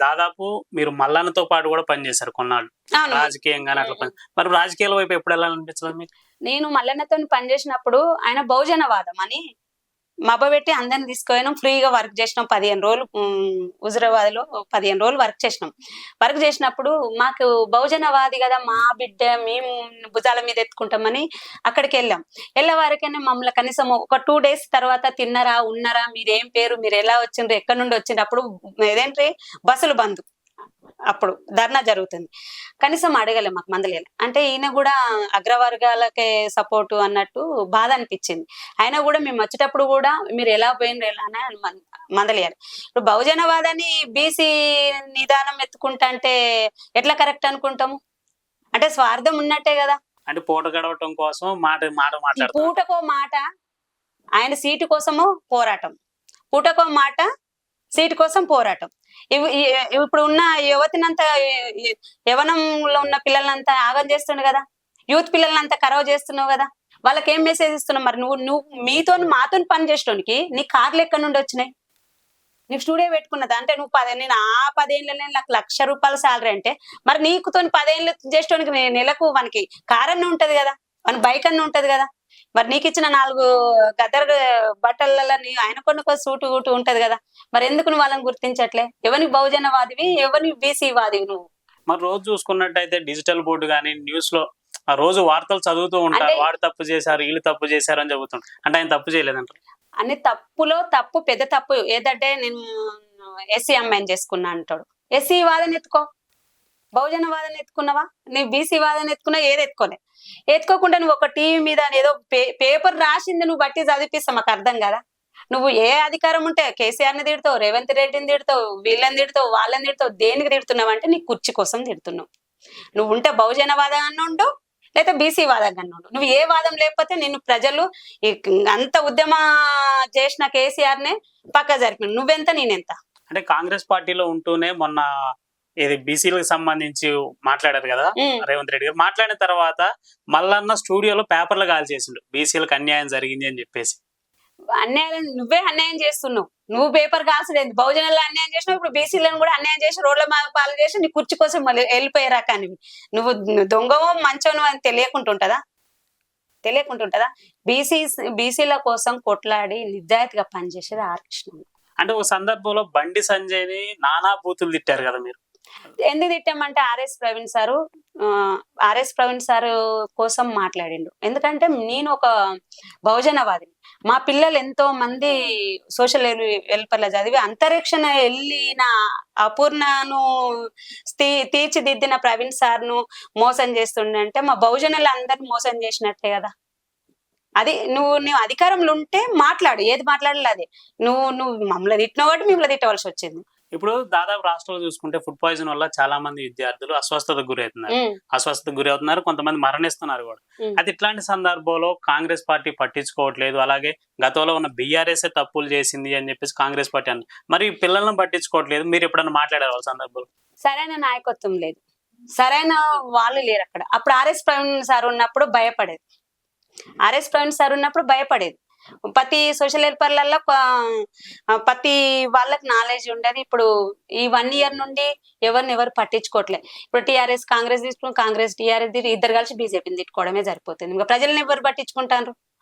దాదాపు మీరు మల్లన్నతో పాటు కూడా పనిచేశారు కొన్నాళ్ళు. రాజకీయంగా అట్లా మరి రాజకీయాల వైపు ఎప్పుడు వెళ్ళాలనిపించలేదు మీకు? నేను మల్లన్నతో పనిచేసినప్పుడు ఆయన బహుజనవాదం అని మబ్బబెట్టి అందరిని తీసుకుపోయినాం. ఫ్రీగా వర్క్ చేసినాం పదిహేను రోజులు హుజరాబాద్లో పదిహేను రోజులు వర్క్ చేసినాం. వర్క్ చేసినప్పుడు మాకు బహుజనవాది కదా మా బిడ్డ మేము భుజాల మీద ఎత్తుకుంటామని అక్కడికి వెళ్ళాం. వెళ్ళేవారికైనా మమ్మల్ని కనీసం ఒక టూ డేస్ తర్వాత తిన్నరా ఉన్నారా మీరేం పేరు మీరు ఎలా వచ్చిండ్రు ఎక్కడి నుండి వచ్చిండ్రు అప్పుడు ఏదేంటి బస్సులు బంద్. అప్పుడు ధర్నా జరుగుతుంది. కనీసం అడగలే మాకు మందలేదు అంటే ఈయన కూడా అగ్రవర్గాలకే సపోర్టు అన్నట్టు బాధ అనిపించింది. అయినా కూడా మేము వచ్చేటప్పుడు కూడా మీరు ఎలా పోయినరు ఎలా అని ఆయన మం- మందలేయాలి. ఇప్పుడు బహుజనవాదాన్ని బీసీ నిదానం ఎత్తుకుంటా అంటే ఎట్లా కరెక్ట్ అనుకుంటాము? అంటే స్వార్థం ఉన్నట్టే కదా. అంటే పూట గడవటం కోసం మాట మాట మాట్లాడతారు పూటకో మాట ఆయన సీటు కోసము పోరాటం. పూటకో మాట సీటు కోసం పోరాటం. ఇవి ఇప్పుడు ఉన్న యువతినంతా యవనంలో ఉన్న పిల్లలంతా ఆగం చేస్తుండు కదా? యూత్ పిల్లలంతా ఖరాబ్ చేస్తున్నావు కదా? వాళ్ళకి ఏం మెసేజ్ ఇస్తున్నావు మరి? నువ్వు నువ్వు మీతో మాతో పని చేసేటోనికి నీ కార్లు ఎక్కడి నుండి వచ్చినాయి? నీకు స్టూడియో పెట్టుకున్నదా? అంటే నువ్వు పదే నేను ఆ పదేళ్ళనే నాకు లక్ష రూపాయల సాలరీ అంటే మరి నీకుతో పదేళ్ళు చేసేటోనికి నెలకు మనకి కార్ అన్న ఉంటది కదా? మన బైక్ అన్న ఉంటది కదా? మరి నీకు ఇచ్చిన నాలుగు గదర్ బట్టలలో నీ ఆయన కొన్ని సూటు గూటు ఉంటది కదా. మరి ఎందుకు నువ్వు వాళ్ళని గుర్తించట్లే? ఎవరికి బహుజనవాదివి ఎవరికి బీసీ వాదివి నువ్వు? మరి రోజు చూసుకున్నట్టయితే డిజిటల్ బోర్డు కానీ న్యూస్లో ఆ రోజు వార్తలు చదువుతూ ఉంటారు. వాడు తప్పు చేశారు వీళ్ళు తప్పు చేశారు అని చెబుతుంటారు. అంటే ఆయన తప్పు చేయలేదంటారు. అన్ని తప్పులో తప్పు పెద్ద తప్పు ఏదంటే నేను ఎస్సీ అమ్మాయిని చేసుకున్నా అంటాడు. ఎస్సీ వాదన ఎత్తుకో బహుజన వాదన ఎత్తుకున్నావా? నీ బీసీ వాదన ఎత్తుకున్నా ఏది ఎత్తుకోలే. ఎత్తుకోకుండా నువ్వు ఒక టీవీ మీద ఏదో పే- పేపర్ రాసింది నువ్వు బట్టి చదివిపిస్తా మాకు అర్థం కదా? నువ్వు ఏ అధికారం ఉంటే కేసీఆర్ని తిడతావు రేవంత్ రెడ్డిని తిడతావు వీళ్ళని తిడతావు వాళ్ళని తిడతావు దేనికి తిడుతున్నావు అంటే నీ కుర్చీ కోసం తిడుతున్నావు. నువ్వు ఉంటే బహుజన వాదం ఉండు లేదా బీసీ వాదంగా ఉండు. నువ్వు ఏ వాదం లేకపోతే నిన్ను ప్రజలు అంత ఉద్యమ చేసిన కేసీఆర్ నే పక్క జరిపిన. నువ్వెంత నేనెంత? అంటే కాంగ్రెస్ పార్టీలో ఉంటూనే మొన్న ఇది బీసీలకు సంబంధించి మాట్లాడారు కదా. రేవంత్ రెడ్డి గారు. మాట్లాడిన తర్వాత మల్లన్న స్టూడియోలో పేపర్లు కాల్ చేసిండు. బీసీలకు అన్యాయం జరిగింది అని చెప్పేసి. అన్యాయం నువ్వే అన్యాయం చేస్తున్నావు. నువ్వు పేపర్ కాల్చలేదు బహుజనులు అన్యాయం చేసినావు ఇప్పుడు బీసీలను కూడా అన్యాయం చేసి రోడ్ల పాలు చేసి నీ కుర్చీ కోసం మళ్ళీ వెళ్ళిపోయారా కానీ. నువ్వు దొంగవో మంచోను అని తెలియకుంటుంటదా తెలియకుంటుంటదా బీసీ బీసీల కోసం కొట్లాడి నిజాయితీగా పనిచేసేది ఆర్ కృష్ణ అంటే ఒక సందర్భంలో బండి సంజయ్ని నానా బూతులు తిట్టారు కదా మీరు. ఎందుకు తిట్టామంటే RS Praveen sir RS Praveen sir కోసం మాట్లాడిండు. ఎందుకంటే నేను ఒక బహుజనవాదిని మా పిల్లలు ఎంతో మంది సోషల్ వెల్ఫేర్లో చదివి అంతరిక్షణ వెళ్ళిన అపూర్ణను తీ తీర్చిదిద్దిన ప్రవీణ్ సార్ను మోసం చేస్తుండంటే మా బహుజనులు అందరిని మోసం చేసినట్టే కదా. అది నువ్వు నువ్వు అధికారంలో ఉంటే మాట్లాడు. ఏది మాట్లాడాలి అది. నువ్వు నువ్వు మమ్మల్ని తిట్టిన కాబట్టి మిమ్మల్ని తిట్టవలసి వచ్చింది. ఇప్పుడు దాదాపు రాష్ట్రంలో చూసుకుంటే ఫుడ్ పాయిజన్ వల్ల చాలా మంది విద్యార్థులు అస్వస్థతకు గురవుతున్నారు. అస్వస్థతకు గురి అవుతున్నారు కొంతమంది మరణిస్తున్నారు కూడా. అది ఇట్లాంటి సందర్భంలో కాంగ్రెస్ పార్టీ పట్టించుకోవట్లేదు. అలాగే గతంలో ఉన్న బీఆర్ఎస్ తప్పులు చేసింది అని చెప్పేసి కాంగ్రెస్ పార్టీ అన్న మరి పిల్లలను పట్టించుకోవట్లేదు. మీరు ఎప్పుడన్నా మాట్లాడారు వాళ్ళ సందర్భంలో? సరైన నాయకత్వం లేదు. సరైన వాళ్ళు లేరు అక్కడ. అప్పుడు ఆర్ఎస్ ప్రవీణ్ సార్ ఉన్నప్పుడు భయపడేది. ఆర్ఎస్ ప్రవీణ్ సార్ ఉన్నప్పుడు భయపడేది. ప్రతి సోషల్ హెల్పర్లలో ప్రతి వాళ్ళకి నాలెడ్జ్ ఉండేది. ఇప్పుడు ఈ వన్ ఇయర్ నుండి ఎవరిని ఎవరు పట్టించుకోవట్లే. ఇప్పుడు టీఆర్ఎస్ కాంగ్రెస్ తీసుకుని కాంగ్రెస్ టీఆర్ఎస్ ఇద్దరు కలిసి బీజేపీని తిట్టుకోవడమే సరిపోతుంది. ఇంకా ప్రజలను ఎవరు పట్టించుకుంటారు?